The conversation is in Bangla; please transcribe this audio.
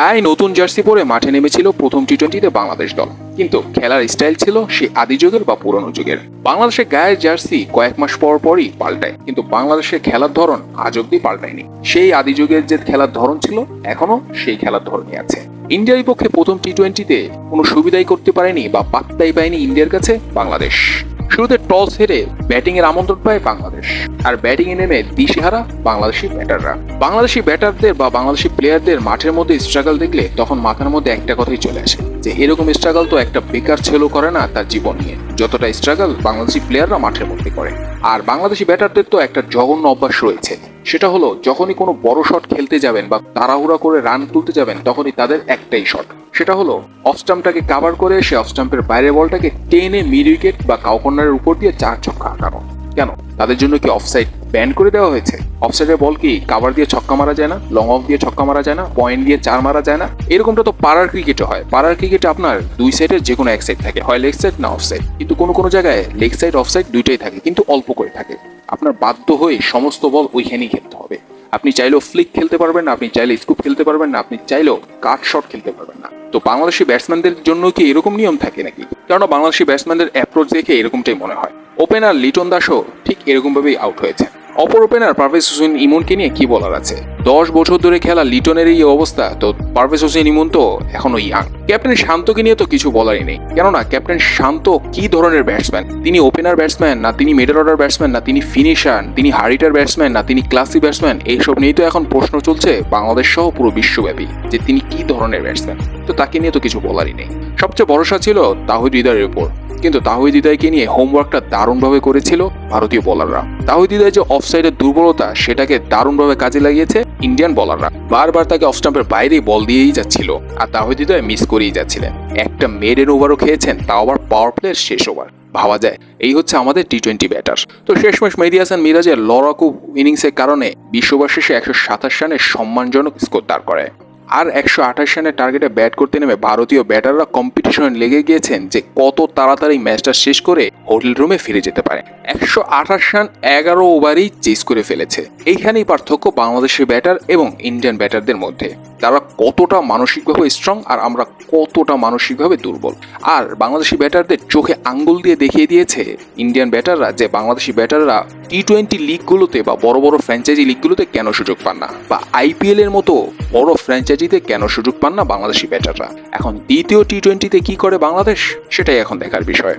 গায়ে নতুন জার্সি পরে মাঠে নেমেছিল প্রথম টি টোয়েন্টিতে বাংলাদেশ দল। কিন্তু খেলার স্টাইল ছিল সে আদি যুগের বা পুরনো যুগের। বাংলাদেশের গায়ের জার্সি কয়েক মাস পর পরই পাল্টায়, কিন্তু বাংলাদেশের খেলার ধরন আজ অব্দি পাল্টায়নি। সেই আদি যুগের যে খেলার ধরন ছিল এখনও সেই খেলার ধরনই আছে। ইন্ডিয়ার বিপক্ষে প্রথম টি টোয়েন্টিতে কোনো সুবিধাই করতে পারেনি বা পাত্তাই পায়নি ইন্ডিয়ার কাছে বাংলাদেশ। শুরুতে টস হেরে ব্যাটিং এর আমন্ত্রণ পায় বাংলাদেশ। আর ব্যাটিং এ নেমে দিশেহারা বাংলাদেশি ব্যাটাররা। বাংলাদেশি ব্যাটারদের বা বাংলাদেশি প্লেয়ারদের মাঠের মধ্যে স্ট্রাগল দেখলে তখন মাথার মধ্যে একটা কথাই চলে আসে, যে এরকম স্ট্রাগল তো একটা বেকার ছেলেও করে না তার জীবন নিয়ে। যতটা স্ট্রাগল বাংলাদেশি প্লেয়াররা মাঠের মধ্যে করে। আর বাংলাদেশি ব্যাটারদের তো একটা জঘন্য অভ্যাস রয়েছে সেটা হলো, যখনই কোনো বড় শট খেলতে যাবেন বা তাড়াহুড়া করে রান তুলতে যাবেন, তখনই তাদের একটাই শট সেটা হলো অফ স্টাম্পটাকে কাভার করে সে অফ স্টাম্পের বাইরের বলটাকে টেনে মিড উইকেট বা কাউকর্নারের উপর দিয়ে চার ছক্কা আঁকানো কেন? তাদের জন্য কি অফসাইড ব্যান করে দেওয়া হয়েছে? অফসাইডের বল কি কাভার দিয়ে ছক্কা মারা যায় না? লং অফ দিয়ে ছক্কা মারা যায় না? পয়েন্ট দিয়ে চার মারা যায় না? এরকমটা তো পাড়ার ক্রিকেটে হয়। পাড়ার ক্রিকেটে আপনার দুই সাইডের যে কোনো এক সাইড থাকে, হয় লেগ সাইড না অফ সাইড কিন্তু কোনো কোনো জায়গায় লেগ সাইড অফ সাইড দুইটাই থাকে, কিন্তু অল্প করে থাকে। আপনার বাধ্য হয়ে সমস্ত বল ওইখানেই খেলতে হবে। আপনি চাইলেও ফ্লিক খেলতে পারবেন না, আপনি চাইলে স্কুপ খেলতে পারবেন না, আপনি চাইলেও কাট শট খেলতে পারবেন না। তো বাংলাদেশি ব্যাটসম্যানদের জন্য কি এরকম নিয়ম থাকে নাকি? কেননা বাংলাদেশি ব্যাটসম্যানদের অ্যাপ্রোচ দেখে এরকমটাই মনে হয়। ওপেনার লিটন দাসও ঠিক এরকমভাবেই আউট হয়েছে অপর ওপেনার পারভেজ হোসেন ইমনকে নিয়ে কি বলার আছে? দশ বছর ধরে খেলা লিটনের এই অবস্থা, তো পারভেজ হোসেন ইমন তো এখনও ইয়াং ক্যাপ্টেন শান্তকে নিয়ে তো কিছু বলারই নেই। কেননা ক্যাপ্টেন শান্ত কি ধরনের ব্যাটসম্যান তিনি ওপেনার ব্যাটসম্যান না তিনি মিডল অর্ডার ব্যাটসম্যান না তিনি ফিনিশার তিনি হারিটার ব্যাটসম্যান না তিনি ক্লাসি ব্যাটসম্যান এইসব নিয়েই তো এখন প্রশ্ন চলছে বাংলাদেশ সহ পুরো বিশ্বব্যাপী যে তিনি কি ধরনের ব্যাটসম্যান তো তাকে নিয়ে তো কিছু বলারই নেই। সবচেয়ে ভরসা ছিল তাহিদ হৃদয়ের উপর। কিন্তু তাহিদ হৃদয়কে নিয়ে হোমওয়ার্কটা দারুণভাবে করেছিল ভারতীয় বোলাররা তাহিদ হৃদয় যে অফসাইডের দুর্বলতা, সেটাকে দারুণভাবে কাজে লাগিয়েছে ইন্ডিয়ান বোলাররা বারবার তাকে অফ স্টাম্পের বাইরেই বল দিয়েই যাচ্ছিল আর তাহিদ হৃদয় মিস করেই যাচ্ছিলেন। একটা মেডেন ওভারও খেয়েছেন, তাও আবার পাওয়ার প্লের শেষ ওভার ভাবা যায়, এই হচ্ছে আমাদের টি টোয়েন্টি ব্যাটার তো শেষমেশ মেহেদি হাসান মিরাজের লড়াকু ইনিংসের কারণে বিশ্ববার শেষে একশো সাতাশ রানের সম্মানজনক স্কোর দাঁড় করে আর একশো আঠাশ রানের টার্গেটে ব্যাট করতে নেমে ভারতীয় ব্যাটাররা কম্পিটিশনে লেগে গিয়েছেন যে কত তাড়াতাড়ি ম্যাচটা শেষ করে হোটেল রুমে ফিরে যেতে পারে। একশো আঠাশ রান এগারো ওভারেই চেস করে ফেলেছে। এইখানেই পার্থক্য বাংলাদেশের ব্যাটার এবং ইন্ডিয়ান ব্যাটারদের মধ্যে। তারা কতটা মানসিকভাবে স্ট্রং আর আমরা কতটা মানসিকভাবে দুর্বল। আর বাংলাদেশি ব্যাটারদের চোখে আঙ্গুল দিয়ে দেখিয়ে দিয়েছে ইন্ডিয়ান ব্যাটাররা যে বাংলাদেশি ব্যাটাররা টি টোয়েন্টি লিগগুলোতে বা বড় বড় ফ্র্যাঞ্চাইজি লিগগুলোতে কেন সুযোগ পান না? বা আইপিএল এর মতো বড় ফ্র্যাঞ্চাইজিতে কেন সুযোগ পান না বাংলাদেশি ব্যাটাররা এখন দ্বিতীয় টি টোয়েন্টিতে কি করে বাংলাদেশ? সেটাই এখন দেখার বিষয়।